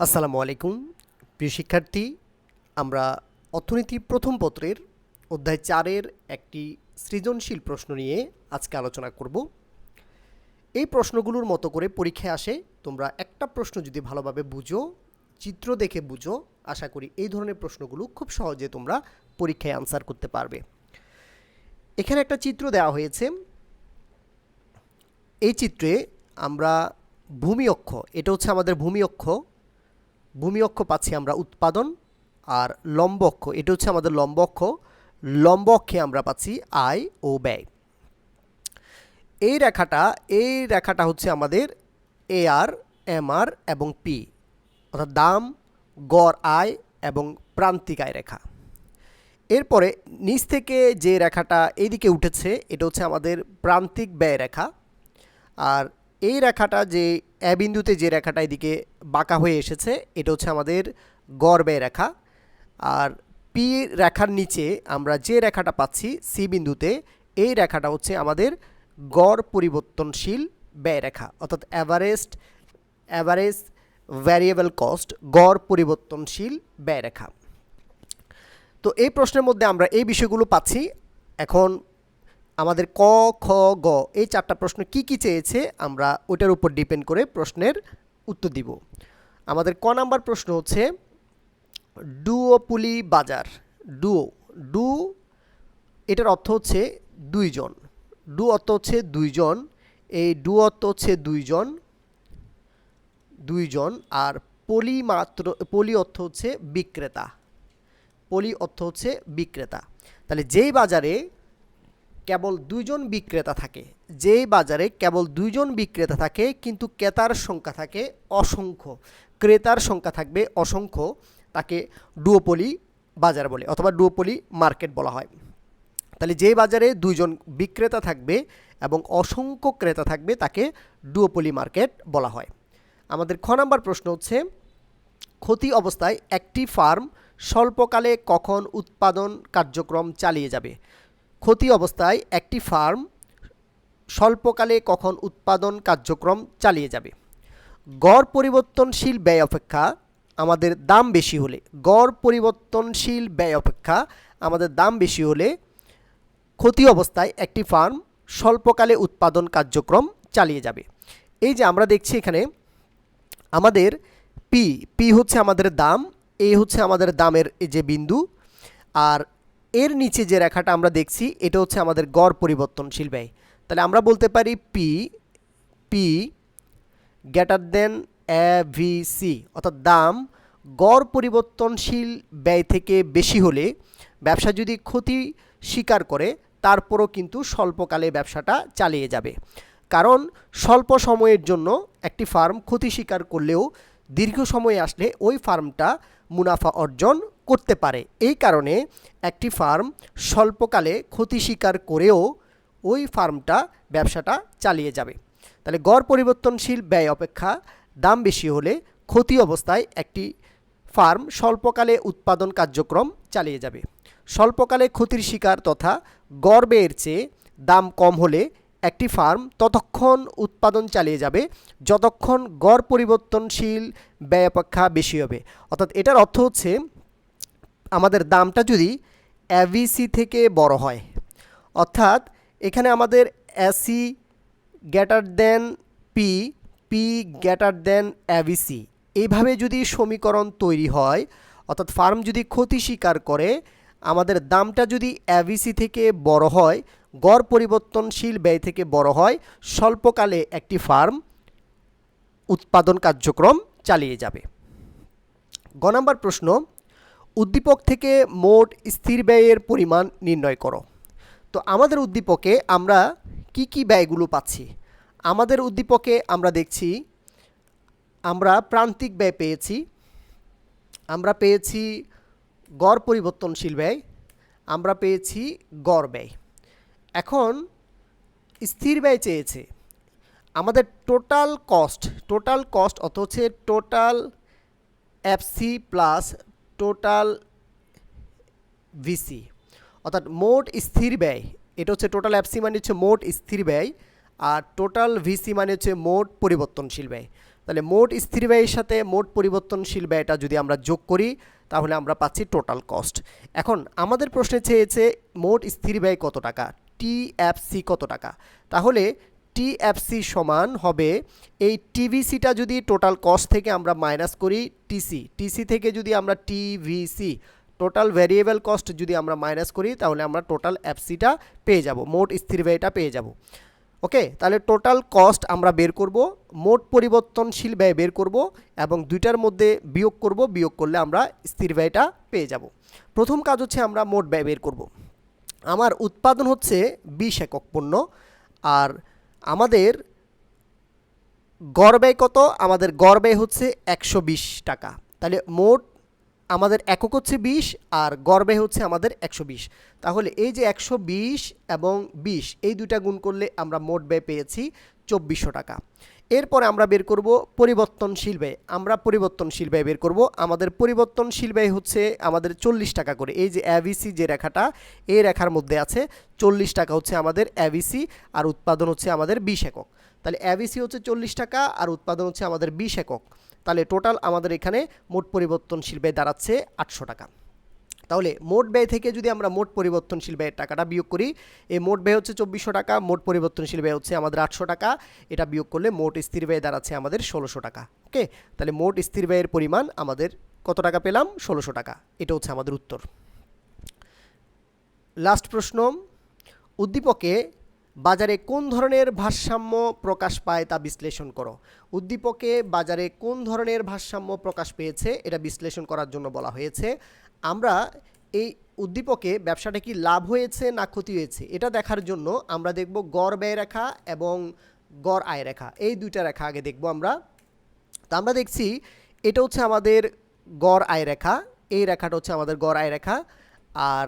আসসালামু আলাইকুম। প্রিয় শিক্ষার্থী, আমরা অর্থনীতি প্রথম পত্রের অধ্যায় চারের একটি সৃজনশীল প্রশ্ন নিয়ে আজকে আলোচনা করব। এই প্রশ্নগুলোর মতো করে পরীক্ষায় আসে, তোমরা একটা প্রশ্ন যদি ভালোভাবে বুঝো, চিত্র দেখে বুঝো, আশা করি এই ধরনের প্রশ্নগুলো খুব সহজে তোমরা পরীক্ষায় আনসার করতে পারবে। এখানে একটা চিত্র দেওয়া হয়েছে। এই চিত্রে আমরা ভূমি অক্ষ, এটা হচ্ছে আমাদের ভূমি অক্ষ ভূমি অক্ষ পাচ্ছি আমরা উৎপাদন আর লম্ব অক্ষ এটা হচ্ছে আমাদের লম্ব অক্ষ লম্ব অক্ষে আমরা পাচ্ছি আয় ও ব্যয়। এই রেখাটা এই রেখাটা হচ্ছে আমাদের এ আর এম আর এবং পি অর্থাৎ দাম, গড়, আয় এবং প্রান্তিক আয় রেখা। এরপরে নিচ থেকে যে রেখাটা এইদিকে উঠেছে, এটা হচ্ছে আমাদের প্রান্তিক ব্যয় রেখা। আর এই রেখাটা যে এ বিন্দুতে যে রেখাটা এদিকে বাঁকা হয়ে এসেছে, এটা হচ্ছে আমাদের ব্যয় রেখা। আর পি রেখার নিচে আমরা যে রেখাটা পাচ্ছি সি বিন্দুতে, এই রেখাটা হচ্ছে আমাদের গড় পরিবর্তনশীল ব্যয় রেখা, অর্থাৎ অ্যাভারেস্ট অ্যাভারেজ ভ্যারিয়েবল কস্ট, গড় পরিবর্তনশীল ব্যয় রেখা। তো এই প্রশ্নের মধ্যে আমরা এই বিষয়গুলো পাচ্ছি। এখন আমাদের ক, খ, গ এই চারটা প্রশ্ন কি কি চেয়েছে আমরা ওইটার উপর ডিপেন্ড করে প্রশ্নের উত্তর দিব। আমাদের ক নাম্বার প্রশ্ন হচ্ছে ডুওপুলি বাজার ডুও ডু এটার অর্থ হচ্ছে দুইজন। ডু অর্থ হচ্ছে দুইজন, এই ডু অর্থ হচ্ছে দুইজন দুইজন, আর পলি মাত্র, পলি অর্থ হচ্ছে বিক্রেতা। পলি অর্থ হচ্ছে বিক্রেতা। তাহলে যেই বাজারে কেবল দুইজন বিক্রেতা থাকে। যেই বাজারে কেবল দুইজন বিক্রেতা থাকে, কিন্তু ক্রেতার সংখ্যা থাকে অসংখ্য। ক্রেতার সংখ্যা থাকবে অসংখ্য, তাকে ডুওপলি বাজার বলে অথবা ডুওপলি মার্কেট বলা হয়। তাহলে যেই বাজারে দুইজন বিক্রেতা থাকবে এবং অসংখ্য ক্রেতা থাকবে, তাকে ডুয়োপলি মার্কেট বলা হয়। আমাদের খ নাম্বার প্রশ্ন হচ্ছে, ক্ষতি অবস্থায় একটি ফার্ম স্বল্পকালে কখন উৎপাদন কার্যক্রম চালিয়ে যাবে? ক্ষতি অবস্থায় একটি ফার্ম স্বল্পকালে কখন উৎপাদন কার্যক্রম চালিয়ে যাবে? গড় পরিবর্তনশীল ব্যয় অপেক্ষা আমাদের দাম বেশি হলে, গড় পরিবর্তনশীল ব্যয় অপেক্ষা আমাদের দাম বেশি হলে ক্ষতি অবস্থায় একটি ফার্ম স্বল্পকালে উৎপাদন কার্যক্রম চালিয়ে যাবে। এই যে আমরা দেখছি এখানে, আমাদের পি পি হচ্ছে আমাদের দাম এ হচ্ছে আমাদের দামের যে বিন্দু, আর এর নিচে যে রেখাটা আমরা দেখছি, এটা হচ্ছে আমাদের গড় পরিবর্তনশীল ব্যয়। তাহলে আমরা বলতে পারি P P greater than A V C অর্থাৎ দাম গড় পরিবর্তনশীল ব্যয় থেকে বেশি হলে ব্যবসা যদি ক্ষতি স্বীকার করে, তারপরও কিন্তু স্বল্পকালে ব্যবসাটা চালিয়ে যাবে। কারণ স্বল্প সময়ের জন্য একটি ফার্ম ক্ষতি স্বীকার করলেও দীর্ঘ সময় আসলে ওই ফার্মটা মুনাফা অর্জন করতে পারে। এই কারণে একটি ফার্ম স্বল্পকালে ক্ষতি স্বীকার করেও ওই ফার্মটা, ব্যবসাটা চালিয়ে যাবে। তাহলে গড় পরিবর্তনশীল ব্যয় অপেক্ষা দাম বেশি হলে ক্ষতি অবস্থায় একটি ফার্ম স্বল্পকালে উৎপাদন কার্যক্রম চালিয়ে যাবে। স্বল্পকালে ক্ষতির শিকার তথা গড় ব্যয়ের চেয়ে দাম কম হলে একটি ফার্ম ততক্ষণ উৎপাদন চালিয়ে যাবে, যতক্ষণ গড় পরিবর্তনশীল ব্যয় অপেক্ষা বেশি হবে। অর্থাৎ এটার অর্থ হচ্ছে আমাদের দামটা যদি অ্যাভিসি থেকে বড় হয়, অর্থাৎ এখানে আমাদের অ্যাসি গ্যাটার দেন পি পি গ্যাটার দেন অ্যাভিসি এইভাবে যদি সমীকরণ তৈরি হয়, অর্থাৎ ফার্ম যদি ক্ষতি স্বীকার করে, আমাদের দামটা যদি অ্যাভিসি থেকে বড় হয়, গড় পরিবর্তনশীল ব্যয় থেকে বড় হয়, স্বল্পকালে একটি ফার্ম উৎপাদন কার্যক্রম চালিয়ে যাবে। গ নম্বর প্রশ্ন উদ্দীপক থেকে মোট স্থির ব্যয়ের পরিমাণ নির্ণয় করো। তো আমাদের উদ্দীপকে আমরা কি কি ব্যয়গুলো পাচ্ছি? আমাদের উদ্দীপকে আমরা দেখছি, আমরা প্রান্তিক ব্যয় পেয়েছি, আমরা পেয়েছি গড় পরিবর্তনশীল ব্যয়, আমরা পেয়েছি গড় ব্যয়। এখন স্থির ব্যয় চেয়েছে। আমাদের টোটাল কস্ট টোটাল কস্ট হচ্ছে total FC plus total VC, অর্থাৎ মোট স্থির ব্যয়, এটা হচ্ছে টোটাল এফসি মানে হচ্ছে মোট স্থির ব্যয়, আর টোটাল ভিসি মানে হচ্ছে মোট পরিবর্তনশীল ব্যয়। তাহলে মোট স্থির ব্যয়ের সাথে মোট পরিবর্তনশীল ব্যয়টা যদি আমরা যোগ করি, তাহলে আমরা পাচ্ছি টোটাল কস্ট। এখন আমাদের প্রশ্নে চেয়েছে মোট স্থির ব্যয় কত টাকা? টি টিএফসি কত টাকা? তাহলে টিএফসি সমান হবে এই টিভিসিটা যদি টোটাল কস্ট থেকে আমরা মাইনাস করি টিসি টিসি থেকে যদি আমরা টিভিসি টোটাল ভ্যারিয়েবল কস্ট যদি আমরা মাইনাস করি তাহলে আমরা টোটাল এফসিটা পেয়ে যাব, মোট স্থির ব্যয়টা পেয়ে যাব। ওকে তাহলে টোটাল কস্ট আমরা বের করব, মোট পরিবর্তনশীল ব্যয় বের করব এবং দুইটার মধ্যে বিয়োগ করব, বিয়োগ করলে আমরা স্থির ব্যয়টা পেয়ে যাব। প্রথম কাজ হচ্ছে আমরা মোট ব্যয় বের করব। আমার উৎপাদন হচ্ছে বিশ একক পণ্য আর আমাদের গড় কত? আমাদের গড় ব্যয় হচ্ছে একশো বিশ টাকা। তাহলে মোট আমাদের একক হচ্ছে বিশ আর গড় ব্যয় হচ্ছে আমাদের একশো বিশ। তাহলে এই যে একশো বিশ এবং বিশ, এই দুইটা গুণ করলে আমরা মোট ব্যয় পেয়েছি চব্বিশশো টাকা। এরপরে আমরা বের করব পরিবর্তনশীল ব্যয়। আমরা পরিবর্তনশীল ব্যয় বের করব। আমাদের পরিবর্তনশীল ব্যয় হচ্ছে আমাদের চল্লিশ টাকা করে। এই যে অ্যাভিসি যে রেখাটা, এই রেখার মধ্যে আছে চল্লিশ টাকা হচ্ছে আমাদের অ্যাভিসি আর উৎপাদন হচ্ছে আমাদের বিশ একক। তাহলে অ্যাভিসি হচ্ছে চল্লিশ টাকা আর উৎপাদন হচ্ছে আমাদের বিশ একক। তাহলে টোটাল আমাদের এখানে মোট পরিবর্তনশীল ব্যয় দাঁড়াচ্ছে আটশো টাকা। তাহলে মোট ব্যয় থেকে যদি আমরা মোট পরিবর্তনশীল ব্যয়ের টাকাটা বিয়োগ করি, এই মোট ব্যয় হচ্ছে চব্বিশশো টাকা, মোট পরিবর্তনশীল ব্যয় হচ্ছে আমাদের আটশো টাকা, এটা বিয়োগ করলে মোট স্থির ব্যয় দাঁড়াচ্ছে আমাদের ষোলোশো টাকা, ওকে? তাহলে মোট স্থির ব্যয়ের পরিমাণ আমাদের কত টাকা পেলাম? ষোলোশো টাকা, এটা হচ্ছে আমাদের উত্তর। লাস্ট প্রশ্ন, উদ্দীপকে বাজারে কোন ধরনের ভারসাম্য প্রকাশ পায় তা বিশ্লেষণ করো। উদ্দীপকে বাজারে কোন ধরনের ভারসাম্য প্রকাশ পেয়েছে, এটা বিশ্লেষণ করার জন্য বলা হয়েছে। আমরা এই উদ্দীপকে ব্যবসাটা কি লাভ হয়েছে না ক্ষতি হয়েছে? এটা দেখার জন্য আমরা দেখব গড় ব্যয় রেখা এবং গড় আয় রেখা। এই দুইটা রেখা আগে দেখব আমরা। তা আমরা দেখছি এটা হচ্ছে আমাদের গড় আয় রেখা, এই রেখাটা হচ্ছে আমাদের গড় আয় রেখা, আর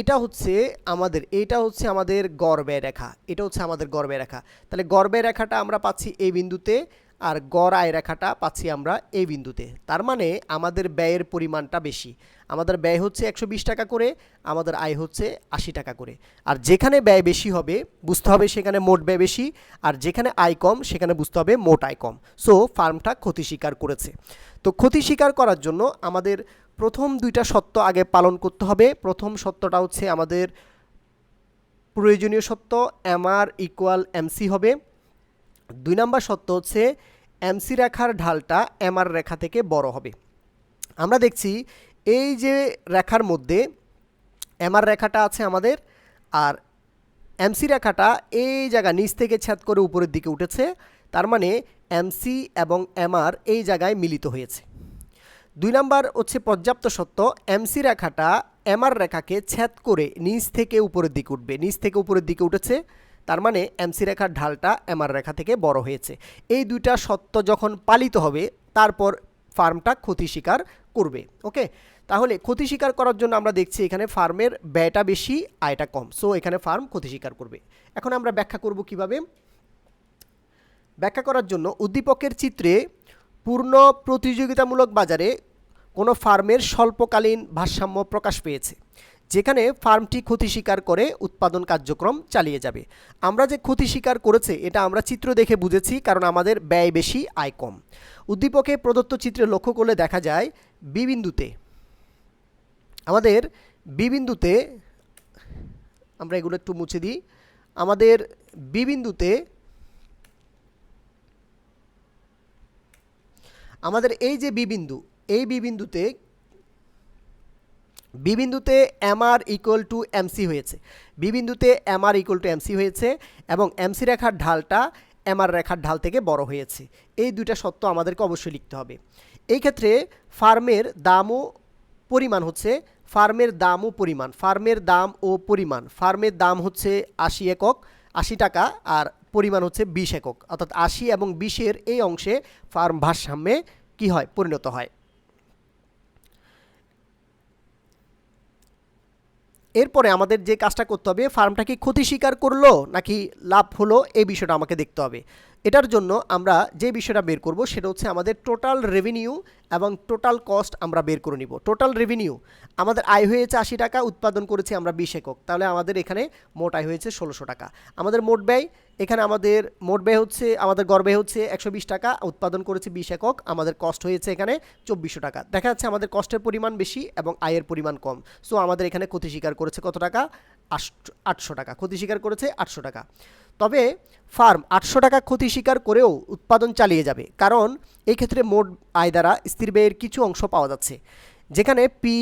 এটা হচ্ছে আমাদের, এটা হচ্ছে আমাদের ব্যয় রেখা, এটা হচ্ছে আমাদের ব্যয় রেখা। তাহলে ব্যয় রেখাটা আমরা পাচ্ছি এই বিন্দুতে আর গড় আয় রেখাটা পাচ্ছি আমরা এই বিন্দুতে। তার মানে আমাদের ব্যয়ের পরিমাণটা বেশি। আমাদের ব্যয় হচ্ছে একশো বিশ টাকা করে, আমাদের আয় হচ্ছে আশি টাকা করে। আর যেখানে ব্যয় বেশি হবে, বুঝতে হবে সেখানে মোট ব্যয় বেশি, আর যেখানে আয় কম, সেখানে বুঝতে হবে মোট আয় কম। সো ফার্মটা ক্ষতি স্বীকার করেছে। তো ক্ষতি স্বীকার করার জন্য আমাদের প্রথম দুইটা সত্য আগে পালন করতে হবে। প্রথম সত্যটা হচ্ছে আমাদের প্রয়োজনীয় সত্য এমআর ইকুয়াল এমসি হবে। দুই নাম্বার সত্য হচ্ছে এমসি রেখার ঢালটা এমআর রেখা থেকে বড় হবে। আমরা দেখছি এই যে রেখার মধ্যে এমআর রেখাটা আছে আমাদের, আর এমসি রেখাটা এই জায়গা নিচ থেকে ছেদ করে উপরের দিকে উঠেছে, তার মানে এমসি এবং এমআর এই জায়গায় মিলিত হয়েছে। দুই নাম্বার হচ্ছে পর্যাপ্ত সত্য এমসি রেখাটা এমআর রেখাকে ছেদ করে নিচ থেকে উপরের দিকে উঠবে। নিচ থেকে উপরের দিকে উঠেছে তার মানে এমসি রেখার ঢালটা এমআর রেখা থেকে বড় হয়েছে। এই দুইটা সত্য যখন পালিত হবে, তারপর ফার্মটা ক্ষতি স্বীকার করবে। ওকে? তাহলে ক্ষতি স্বীকার করার জন্য আমরা দেখছি এখানে ফার্মের ব্যয়টা বেশি, আয়টা কম। সো, এখানে ফার্ম ক্ষতি স্বীকার করবে। এখন আমরা ব্যাখ্যা করব কীভাবে? ব্যাখ্যা করার জন্য উদ্দীপকের চিত্রে পূর্ণ প্রতিযোগিতামূলক বাজারে কোনো ফার্মের স্বল্পকালীন ভারসাম্য প্রকাশ পেয়েছে। যেখানে ফার্মটি ক্ষতি স্বীকার করে উৎপাদন কার্যক্রম চালিয়ে যাবে। আমরা যে ক্ষতি স্বীকার করেছে, এটা আমরা চিত্র দেখে বুঝেছি, কারণ আমাদের ব্যয় বেশি, আয় কম। উদ্দীপকে প্রদত্ত চিত্রে লক্ষ্য করলে দেখা যায় বি বিন্দুতে আমাদের বি বিন্দুতে, আমরা এগুলো একটু মুছে দিই, আমাদের বি বিন্দুতে আমাদের এই যে বি বিন্দু, এই বি বিন্দুতে বি বিন্দুতে M R equal to MC হয়েছে। বি বিন্দুতে M R equal to MC হয়েছে এবং এমসি রেখার ঢালটা এম আর রেখার ঢাল থেকে বড় হয়েছে। এই দুইটা সত্য আমাদেরকে অবশ্যই লিখতে হবে। এই ক্ষেত্রে ফার্মের দামও পরিমাণ হচ্ছে, ফার্মের দাম ও পরিমাণ, ফার্মের দাম ও পরিমাণ, ফার্মের দাম হচ্ছে আশি একক, আশি টাকা আর পরিমাণ হচ্ছে বিশ একক। অর্থাৎ আশি এবং বিশের এই অংশে ফার্ম ভারসাম্যে কি হয়? পরিণত হয়। এরপরে আমাদের যে কাজটা করতে হবে ফার্মটা কি ক্ষতি স্বীকার করল নাকি লাভ হলো, এই বিষয়টা আমাকে দেখতে হবে। এটার জন্য আমরা যে বিষয়টা বের করব সেটা হচ্ছে আমাদের টোটাল রেভিনিউ এবং টোটাল কস্ট আমরা বের করে নিব। টোটাল রেভিনিউ আমাদের আয় হয়েছে আশি টাকা, উৎপাদন করেছি আমরা বিশ একক। তাহলে আমাদের এখানে মোট আয় হয়েছে ষোলোশো টাকা। আমাদের মোট ব্যয়, এখানে আমাদের মোট ব্যয় হচ্ছে, আমাদের গড় ব্যয় হচ্ছে একশো বিশ টাকা, উৎপাদন করেছে বিশ একক, আমাদের কষ্ট হয়েছে এখানে চব্বিশশো টাকা। দেখা যাচ্ছে আমাদের কষ্টের পরিমাণ বেশি এবং আয়ের পরিমাণ কম। সো আমাদের এখানে ক্ষতি স্বীকার করেছে কত টাকা? আটশো টাকা, ক্ষতি স্বীকার করেছে আটশো টাকা। তবে ফার্ম আটশো টাকা ক্ষতি স্বীকার করেও উৎপাদন চালিয়ে যাবে, কারণ এই ক্ষেত্রে মোট আয় দ্বারা স্থির ব্যয়ের কিছু অংশ পাওয়া যাচ্ছে। যেখানে পি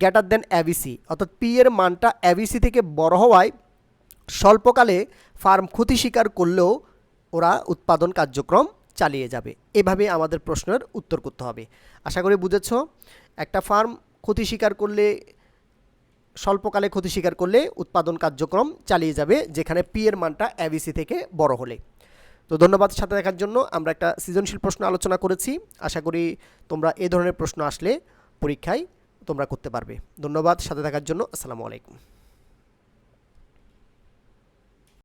গ্যাটার দেন অ্যাবিসি অর্থাৎ পি এর মানটা অ্যাবিসি থেকে বড় হওয়ায় স্বল্পকালে ফার্ম ক্ষতি স্বীকার করলেও ওরা উৎপাদন কার্যক্রম চালিয়ে যাবে। এভাবে আমাদের প্রশ্নের উত্তর করতে হবে। আশা করি বুঝেছ, একটা ফার্ম ক্ষতি স্বীকার করলে স্বল্পকালে ক্ষতি স্বীকার করলে উৎপাদন কার্যক্রম চালিয়ে যাবে, যেখানে পি এর মানটা অ্যাবিসি থেকে বড় হলে। তো ধন্যবাদ সাথে দেখার জন্য। আমরা একটা সৃজনশীল প্রশ্ন আলোচনা করেছি। আশা করি তোমরা এ ধরনের প্রশ্ন আসলে পরীক্ষায় তোমরা করতে পারবে। ধন্যবাদ সাথে থাকার জন্য। আসসালামু আলাইকুম।